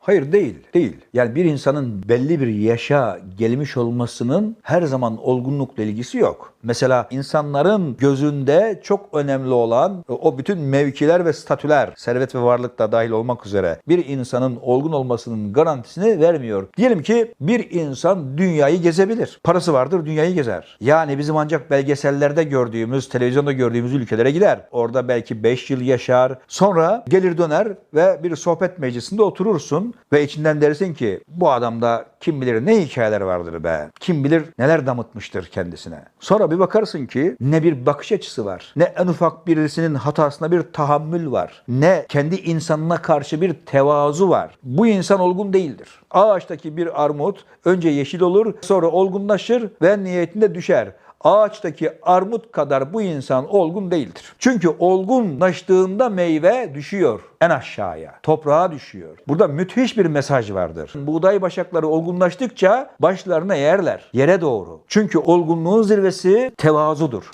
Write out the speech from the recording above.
Hayır değil, değil. Yani bir insanın belli bir yaşa gelmiş olmasının her zaman olgunlukla ilgisi yok. Mesela insanların gözünde çok önemli olan o bütün mevkiler ve statüler, servet ve varlık da dahil olmak üzere bir insanın olgun olmasının garantisini vermiyor. Diyelim ki bir insan dünyayı gezebilir. Parası vardır dünyayı gezer. Yani bizim ancak belgesellerde gördüğümüz, televizyonda gördüğümüz ülkelere gider. Orada belki 5 yıl yaşar. Sonra gelir döner ve bir sohbet meclisinde oturursun ve içinden dersin ki bu adamda kim bilir ne hikayeler vardır be. Kim bilir neler damıtmıştır kendisine. Sonra bir bakarsın ki ne bir bakış açısı var. Ne en ufak birisinin hatasına bir tahammül var. Ne kendi insanına karşı bir tevazu var. Bu insan olgun değildir. Ağaçtaki bir armut önce yeşil olur, sonra olgunlaşır ve niyetinde düşer ağaçtaki armut kadar bu insan olgun değildir. Çünkü olgunlaştığında meyve düşüyor en aşağıya, toprağa düşüyor. Burada müthiş bir mesaj vardır. Buğday başakları olgunlaştıkça başlarına yerler, yere doğru. Çünkü olgunluğun zirvesi tevazudur.